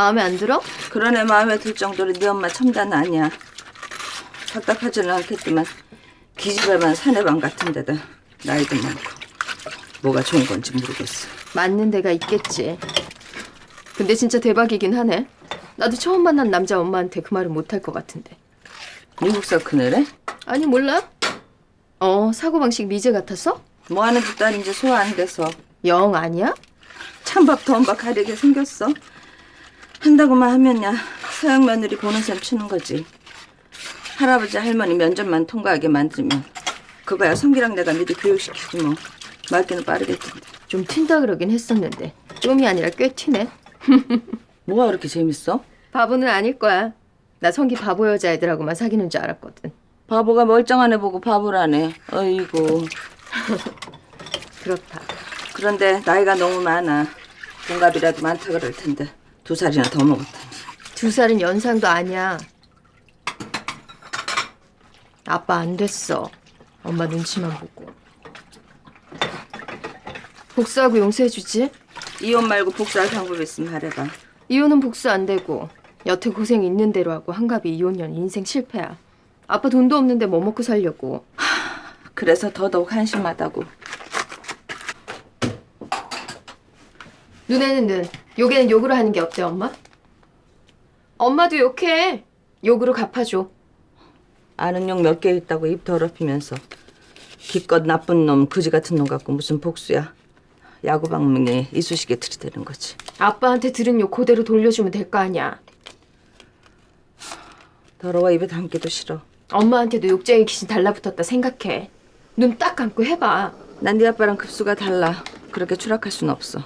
마음에 안 들어? 그런 애 마음에 들 정도로 네 엄마 첨단 아니야. 답답하지는 않겠지만 기집애만 사내방 같은 데다 나이도 많고 뭐가 좋은 건지 모르겠어. 맞는 데가 있겠지. 근데 진짜 대박이긴 하네. 나도 처음 만난 남자 엄마한테 그 말은 못할 것 같은데. 미국서 큰애래? 아니 몰라? 어 사고방식 미제 같았어? 뭐 하는 집 딸인지 소화 안 돼서 영 아니야? 찬밥 더운밥 가리게 생겼어. 한다고만 하면야 서양 며느리 보는 셈 치는 거지. 할아버지 할머니 면접만 통과하게 만들면 그거야 성기랑 내가 미리 교육시키지 뭐. 말기는 빠르겠던데. 좀 튄다 그러긴 했었는데 좀이 아니라 꽤 튀네. 뭐가 그렇게 재밌어? 바보는 아닐 거야. 나 성기 바보 여자애들하고만 사귀는 줄 알았거든. 바보가 멀쩡한 애 보고 바보라네. 어이구. 그렇다. 그런데 나이가 너무 많아. 동갑이라도 많다 그럴 텐데 두 살이나 더 먹었다니. 두 살은 연상도 아니야. 아빠 안 됐어. 엄마 눈치만 보고. 복수하고 용서해주지? 이혼 말고 복수할 방법 있으면 말해봐. 이혼은 복수 안 되고 여태 고생 있는 대로 하고 한갑이 이혼년 인생 실패야. 아빠 돈도 없는데 뭐 먹고 살려고. 그래서 더더욱 한심하다고. 눈에는 눈, 욕에는 욕으로 하는 게 어때 엄마? 엄마도 욕해. 욕으로 갚아줘. 아는 욕 몇 개 있다고 입 더럽히면서 기껏 나쁜 놈 그지 같은 놈 갖고 무슨 복수야. 야구 방망이 이쑤시개 들이대는 거지. 아빠한테 들은 욕 그대로 돌려주면 될 거 아니야. 더러워 입에 담기도 싫어. 엄마한테도 욕쟁이 귀신 달라붙었다 생각해. 눈 딱 감고 해봐. 난 네 아빠랑 급수가 달라. 그렇게 추락할 순 없어.